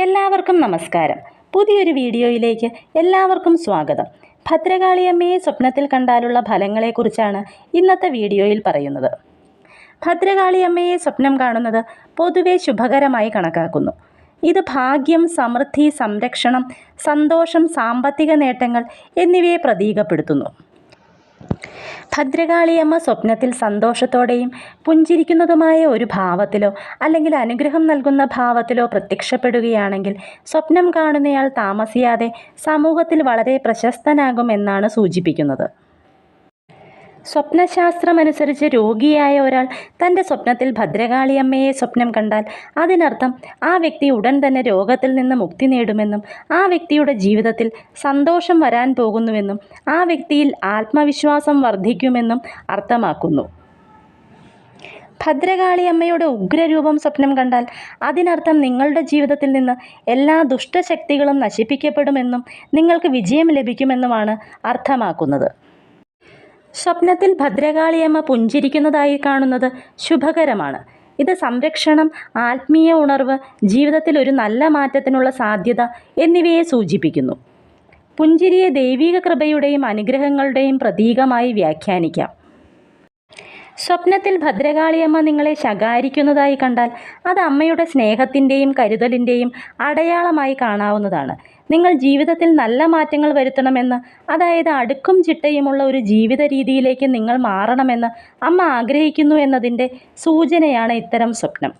എല്ലാവർക്കും നമസ്കാരം. പുതിയൊരു വീഡിയോയിലേക്ക് എല്ലാവർക്കും സ്വാഗതം. ഭദ്രകാളിയമ്മയെ സ്വപ്നത്തിൽ കണ്ടാലുള്ള ഫലങ്ങളെക്കുറിച്ചാണ് ഇന്നത്തെ വീഡിയോയിൽ പറയുന്നത്. ഭദ്രകാളിയമ്മയെ സ്വപ്നം കാണുന്നത് പൊതുവെ ശുഭകരമായി കണക്കാക്കുന്നു. ഇത് ഭാഗ്യം സമൃദ്ധി സംരക്ഷണം സന്തോഷം സാമ്പത്തിക നേട്ടങ്ങൾ എന്നിവയെ പ്രതീകപ്പെടുത്തുന്നു. ഭദ്രകാളിയമ്മ സ്വപ്നത്തിൽ സന്തോഷത്തോടെയും പുഞ്ചിരിക്കുന്നതുമായ ഒരു ഭാവത്തിലോ അല്ലെങ്കിൽ അനുഗ്രഹം നൽകുന്ന ഭാവത്തിലോ പ്രത്യക്ഷപ്പെടുകയാണെങ്കിൽ സ്വപ്നം കാണുന്നയാൾ താമസിയാതെ സമൂഹത്തിൽ വളരെ പ്രശസ്തനാകുമെന്നാണ് സൂചിപ്പിക്കുന്നത്. സ്വപ്നശാസ്ത്രമനുസരിച്ച് രോഗിയായ ഒരാൾ തന്റെ സ്വപ്നത്തിൽ ഭദ്രകാളിയമ്മയെ സ്വപ്നം കണ്ടാൽ അതിനർത്ഥം ആ വ്യക്തി ഉടൻ തന്നെ രോഗത്തിൽ നിന്ന് മുക്തി നേടുമെന്നും ആ വ്യക്തിയുടെ ജീവിതത്തിൽ സന്തോഷം വരാൻ പോകുന്നുവെന്നും ആ വ്യക്തിയിൽ ആത്മവിശ്വാസം വർദ്ധിക്കുമെന്നും അർത്ഥമാക്കുന്നു. ഭദ്രകാളിയമ്മയുടെ ഉഗ്രരൂപം സ്വപ്നം കണ്ടാൽ അതിനർത്ഥം നിങ്ങളുടെ ജീവിതത്തിൽ നിന്ന് എല്ലാ ദുഷ്ടശക്തികളും നശിപ്പിക്കപ്പെടുമെന്നും നിങ്ങൾക്ക് വിജയം ലഭിക്കുമെന്നുമാണ് അർത്ഥമാക്കുന്നത്. സ്വപ്നത്തിൽ ഭദ്രകാളിയമ്മ പുഞ്ചിരിക്കുന്നതായി കാണുന്നത് ശുഭകരമാണ്. ഇത് സംരക്ഷണം ആത്മീയ ഉണർവ് ജീവിതത്തിൽ ഒരു നല്ല മാറ്റത്തിനുള്ള സാധ്യത എന്നിവയെ സൂചിപ്പിക്കുന്നു. പുഞ്ചിരിയെ ദൈവിക കൃപയുടെയും അനുഗ്രഹങ്ങളുടെയും പ്രതീകമായി വ്യാഖ്യാനിക്കാം. സ്വപ്നത്തിൽ ഭദ്രകാളിയമ്മ നിങ്ങളെ ശകാരിക്കുന്നതായി കണ്ടാൽ അത് അമ്മയുടെ സ്നേഹത്തിന്റെയും കരുതലിന്റെയും അടയാളമായി കാണാവുന്നതാണ്. നിങ്ങൾ ജീവിതത്തിൽ നല്ല മാറ്റങ്ങൾ വരുത്തണമെന്ന് അതായത് അടുക്കും ചിട്ടയുമുള്ള ഒരു ജീവിത രീതിയിലേക്ക് നിങ്ങൾ മാറണമെന്ന് അമ്മ ആഗ്രഹിക്കുന്നു എന്നതിന്റെ സൂചനയാണ് ഇത്തരം സ്വപ്നം.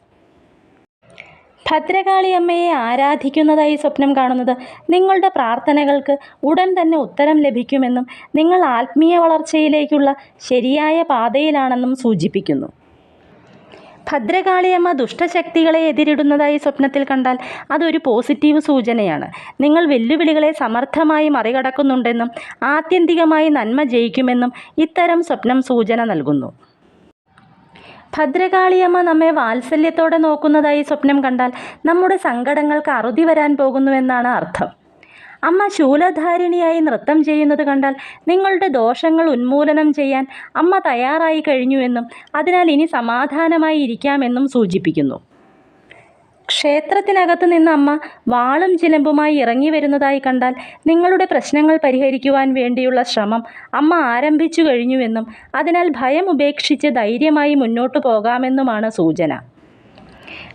ഭദ്രകാളി അമ്മയെ ആരാധിക്കുന്നതായി സ്വപ്നം കാണുന്നത് നിങ്ങളുടെ പ്രാർത്ഥനകൾക്ക് ഉടൻ തന്നെ ഉത്തരം ലഭിക്കുമെന്നും നിങ്ങൾ ആത്മീയ വളർച്ചയിലേക്കുള്ള ശരിയായ പാതയിലാണെന്നും സൂചിപ്പിക്കുന്നു. ഭദ്രകാളിയമ്മ ദുഷ്ടശക്തികളെ എതിരിടുന്നതായി സ്വപ്നത്തിൽ കണ്ടാൽ അതൊരു പോസിറ്റീവ് സൂചനയാണ്. നിങ്ങൾ വെല്ലുവിളികളെ സമർത്ഥമായി മറികടക്കുന്നുണ്ടെന്നും ആത്യന്തികമായി നന്മ ജയിക്കുമെന്നും ഇത്തരം സ്വപ്നം സൂചന നൽകുന്നു. ഭദ്രകാളിയമ്മ നമ്മെ വാത്സല്യത്തോടെ നോക്കുന്നതായി സ്വപ്നം കണ്ടാൽ നമ്മുടെ സങ്കടങ്ങൾക്ക് അറുതി വരാൻ പോകുന്നുവെന്നാണ് അർത്ഥം. അമ്മ ശൂലധാരിണിയായി നൃത്തം ചെയ്യുന്നത് കണ്ടാൽ നിങ്ങളുടെ ദോഷങ്ങൾ ഉന്മൂലനം ചെയ്യാൻ അമ്മ തയ്യാറായി കഴിഞ്ഞുവെന്നും അതിനാൽ ഇനി സമാധാനമായി ഇരിക്കാമെന്നും സൂചിപ്പിക്കുന്നു. ക്ഷേത്രത്തിനകത്ത് നിന്ന് അമ്മ വാളും ചിലമ്പുമായി ഇറങ്ങി വരുന്നതായി കണ്ടാൽ നിങ്ങളുടെ പ്രശ്നങ്ങൾ പരിഹരിക്കുവാൻ വേണ്ടിയുള്ള ശ്രമം അമ്മ ആരംഭിച്ചു കഴിഞ്ഞുവെന്നും അതിനാൽ ഭയം ഉപേക്ഷിച്ച് ധൈര്യമായി മുന്നോട്ടു പോകാമെന്നുമാണ് സൂചന.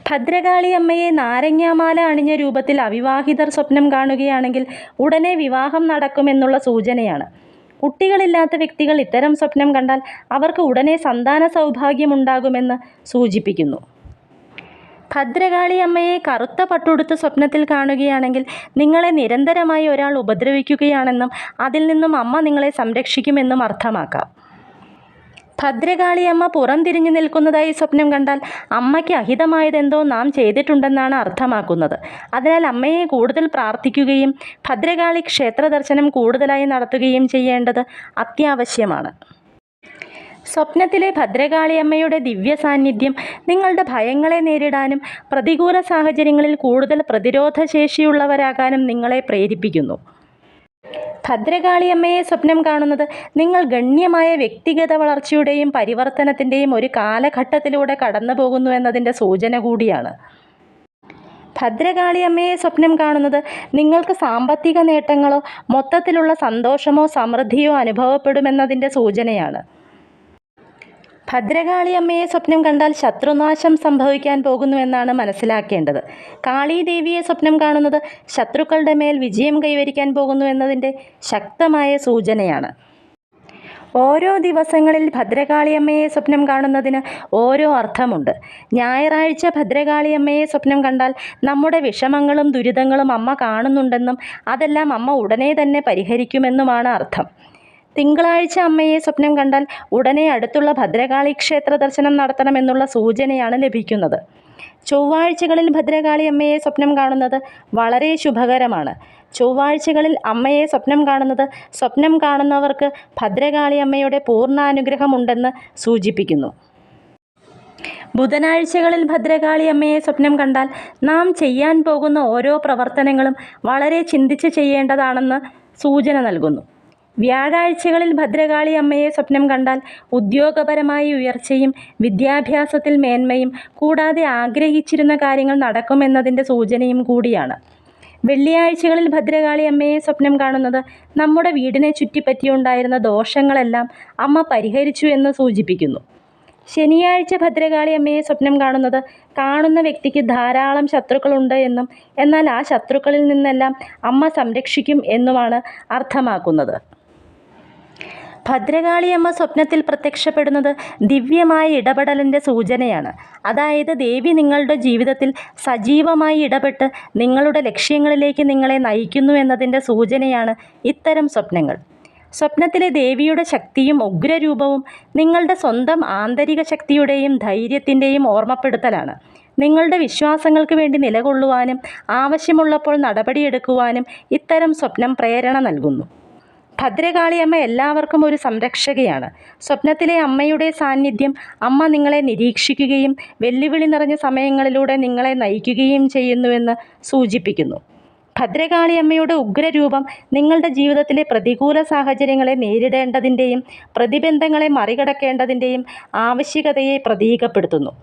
ഭദ്രകാളി അമ്മയെ നാരങ്ങാമാല അണിഞ്ഞ രൂപത്തിൽ അവിവാഹിതർ സ്വപ്നം കാണുകയാണെങ്കിൽ ഉടനെ വിവാഹം നടക്കുമെന്നുള്ള സൂചനയാണ്. കുട്ടികളില്ലാത്ത വ്യക്തികൾ ഇത്തരം സ്വപ്നം കണ്ടാൽ അവർക്ക് ഉടനെ സന്താന സൗഭാഗ്യമുണ്ടാകുമെന്ന് സൂചിപ്പിക്കുന്നു. ഭദ്രകാളി അമ്മയെ കറുത്ത പട്ടുടുത്ത് സ്വപ്നത്തിൽ കാണുകയാണെങ്കിൽ നിങ്ങളെ നിരന്തരമായി ഒരാൾ ഉപദ്രവിക്കുകയാണെന്നും അതിൽ നിന്നും അമ്മ നിങ്ങളെ സംരക്ഷിക്കുമെന്നും അർത്ഥമാക്കാം. ഭദ്രകാളിയമ്മ പുറം തിരിഞ്ഞു നിൽക്കുന്നതായി സ്വപ്നം കണ്ടാൽ അമ്മയ്ക്ക് അഹിതമായതെന്തോ നാം ചെയ്തിട്ടുണ്ടെന്നാണ് അർത്ഥമാക്കുന്നത്. അതിനാൽ അമ്മയെ കൂടുതൽ പ്രാർത്ഥിക്കുകയും ഭദ്രകാളി ക്ഷേത്ര ദർശനം കൂടുതലായി നടത്തുകയും ചെയ്യേണ്ടത് അത്യാവശ്യമാണ്. സ്വപ്നത്തിലെ ഭദ്രകാളിയമ്മയുടെ ദിവ്യ സാന്നിധ്യം നിങ്ങളുടെ ഭയങ്ങളെ നേരിടാനും പ്രതികൂല സാഹചര്യങ്ങളിൽ കൂടുതൽ പ്രതിരോധശേഷിയുള്ളവരാകാനും നിങ്ങളെ പ്രേരിപ്പിക്കുന്നു. ഭദ്രകാളിയമ്മയെ സ്വപ്നം കാണുന്നത് നിങ്ങൾ ഗണ്യമായ വ്യക്തിഗത വളർച്ചയുടെയും പരിവർത്തനത്തിന്റെയും ഒരു കാലഘട്ടത്തിലൂടെ കടന്നു പോകുന്നു എന്നതിന്റെ സൂചന കൂടിയാണ്. ഭദ്രകാളിയമ്മയെ സ്വപ്നം കാണുന്നത് നിങ്ങൾക്ക് സാമ്പത്തിക നേട്ടങ്ങളോ മൊത്തത്തിലുള്ള സന്തോഷമോ സമൃദ്ധിയോ അനുഭവപ്പെടുമെന്നതിന്റെ സൂചനയാണ്. ഭദ്രകാളിയമ്മയെ സ്വപ്നം കണ്ടാൽ ശത്രുനാശം സംഭവിക്കാൻ പോകുന്നുവെന്നാണ് മനസ്സിലാക്കേണ്ടത്. കാളീദേവിയെ സ്വപ്നം കാണുന്നത് ശത്രുക്കളുടെ മേൽ വിജയം കൈവരിക്കാൻ പോകുന്നു എന്നതിന്റെ ശക്തമായ സൂചനയാണ്. ഓരോ ദിവസങ്ങളിൽ ഭദ്രകാളിയമ്മയെ സ്വപ്നം കാണുന്നതിന് ഓരോ അർത്ഥമുണ്ട്. ഞായറാഴ്ച ഭദ്രകാളിയമ്മയെ സ്വപ്നം കണ്ടാൽ നമ്മുടെ വിഷമങ്ങളും ദുരിതങ്ങളും അമ്മ കാണുന്നുണ്ടെന്നും അതെല്ലാം അമ്മ ഉടനെ തന്നെ പരിഹരിക്കുമെന്നുമാണ് അർത്ഥം. തിങ്കളാഴ്ച അമ്മയെ സ്വപ്നം കണ്ടാൽ ഉടനെ അടുത്തുള്ള ഭദ്രകാളി ക്ഷേത്ര ദർശനം നടത്തണമെന്നുള്ള സൂചനയാണ് ലഭിക്കുന്നത്. ചൊവ്വാഴ്ചകളിൽ ഭദ്രകാളി അമ്മയെ സ്വപ്നം കാണുന്നത് വളരെ ശുഭകരമാണ്. ചൊവ്വാഴ്ചകളിൽ അമ്മയെ സ്വപ്നം കാണുന്നത് സ്വപ്നം കാണുന്നവർക്ക് ഭദ്രകാളി അമ്മയുടെ പൂർണാനുഗ്രഹമുണ്ടെന്ന് സൂചിപ്പിക്കുന്നു. ബുധനാഴ്ചകളിൽ ഭദ്രകാളി അമ്മയെ സ്വപ്നം കണ്ടാൽ നാം ചെയ്യാൻ പോകുന്ന ഓരോ പ്രവർത്തനങ്ങളും വളരെ ചിന്തിച്ച് ചെയ്യേണ്ടതാണെന്ന് സൂചന നൽകുന്നു. വ്യാഴാഴ്ചകളിൽ ഭദ്രകാളി അമ്മയെ സ്വപ്നം കണ്ടാൽ ഉദ്യോഗപരമായി ഉയർച്ചയും വിദ്യാഭ്യാസത്തിൽ മേന്മയും കൂടാതെ ആഗ്രഹിച്ചിരുന്ന കാര്യങ്ങൾ നടക്കുമെന്നതിന്റെ സൂചനയും കൂടിയാണ്. വെള്ളിയാഴ്ചകളിൽ ഭദ്രകാളി അമ്മയെ സ്വപ്നം കാണുന്നത് നമ്മുടെ വീടിനെ ചുറ്റിപ്പറ്റിയുണ്ടായിരുന്ന ദോഷങ്ങളെല്ലാം അമ്മ പരിഹരിച്ചു എന്ന് സൂചിപ്പിക്കുന്നു. ശനിയാഴ്ച ഭദ്രകാളി അമ്മയെ സ്വപ്നം കാണുന്നത് കാണുന്ന വ്യക്തിക്ക് ധാരാളം ശത്രുക്കളുണ്ട് എന്നും എന്നാൽ ആ ശത്രുക്കളിൽ നിന്നെല്ലാം അമ്മ സംരക്ഷിക്കും എന്നുമാണ് അർത്ഥമാക്കുന്നത്. ഭദ്രകാളിയമ്മ സ്വപ്നത്തിൽ പ്രത്യക്ഷപ്പെടുന്നത് ദിവ്യമായ ഇടപെടലിന്റെ സൂചനയാണ്. അതായത് ദേവി നിങ്ങളുടെ ജീവിതത്തിൽ സജീവമായി ഇടപെട്ട് നിങ്ങളുടെ ലക്ഷ്യങ്ങളിലേക്ക് നിങ്ങളെ നയിക്കുന്നു എന്നതിന്റെ സൂചനയാണ് ഇത്തരം സ്വപ്നങ്ങൾ. സ്വപ്നത്തിലെ ദേവിയുടെ ശക്തിയും ഉഗ്രരൂപവും നിങ്ങളുടെ സ്വന്തം ആന്തരിക ശക്തിയുടെയും ധൈര്യത്തിന്റെയും ഓർമ്മപ്പെടുത്തലാണ്. നിങ്ങളുടെ വിശ്വാസങ്ങൾക്ക് വേണ്ടി നിലകൊള്ളുവാനും ആവശ്യമുള്ളപ്പോൾ നടപടിയെടുക്കുവാനും ഇത്തരം സ്വപ്നം പ്രേരണ നൽകുന്നു. ഭദ്രകാളിയമ്മ എല്ലാവർക്കും ഒരു സംരക്ഷകയാണ്. സ്വപ്നത്തിലെ അമ്മയുടെ സാന്നിധ്യം അമ്മ നിങ്ങളെ നിരീക്ഷിക്കുകയും വെല്ലുവിളി നിറഞ്ഞ സമയങ്ങളിലൂടെ നിങ്ങളെ നയിക്കുകയും ചെയ്യുന്നുവെന്ന് സൂചിപ്പിക്കുന്നു. ഭദ്രകാളിയമ്മയുടെ ഉഗ്രരൂപം നിങ്ങളുടെ ജീവിതത്തിലെ പ്രതികൂല സാഹചര്യങ്ങളെ നേരിടേണ്ടതിന്റെയും പ്രതിബന്ധങ്ങളെ മറികടക്കേണ്ടതിന്റെയും ആവശ്യകതയെ പ്രതീകപ്പെടുത്തുന്നു.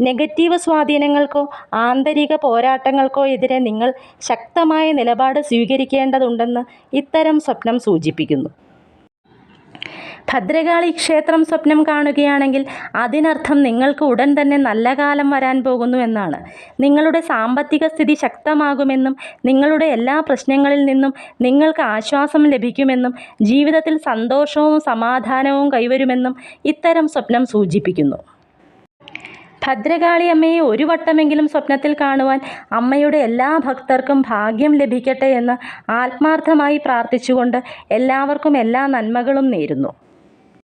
നെഗറ്റീവ് സ്വാധീനങ്ങൾക്കോ ആന്തരിക പോരാട്ടങ്ങൾക്കോ എതിരെ നിങ്ങൾ ശക്തമായ നിലപാട് സ്വീകരിക്കേണ്ടതുണ്ടെന്ന് ഇത്തരം സ്വപ്നം സൂചിപ്പിക്കുന്നു. ഭദ്രകാളി ക്ഷേത്രം സ്വപ്നം കാണുകയാണെങ്കിൽ അതിനർത്ഥം നിങ്ങൾക്ക് ഉടൻ തന്നെ നല്ല കാലം വരാൻ പോകുന്നു എന്നാണ്. നിങ്ങളുടെ സാമ്പത്തിക സ്ഥിതി ശക്തമാകുമെന്നും നിങ്ങളുടെ എല്ലാ പ്രശ്നങ്ങളിൽ നിന്നും നിങ്ങൾക്ക് ആശ്വാസം ലഭിക്കുമെന്നും ജീവിതത്തിൽ സന്തോഷവും സമാധാനവും കൈവരുമെന്നും ഇത്തരം സ്വപ്നം സൂചിപ്പിക്കുന്നു. ഭദ്രകാളി അമ്മയെ ഒരു വട്ടമെങ്കിലും സ്വപ്നത്തിൽ കാണുവാൻ അമ്മയുടെ എല്ലാ ഭക്തർക്കും ഭാഗ്യം ലഭിക്കട്ടെ എന്ന് ആത്മാർത്ഥമായി പ്രാർത്ഥിച്ചുകൊണ്ട് എല്ലാവർക്കും എല്ലാ നന്മകളും നേരുന്നു.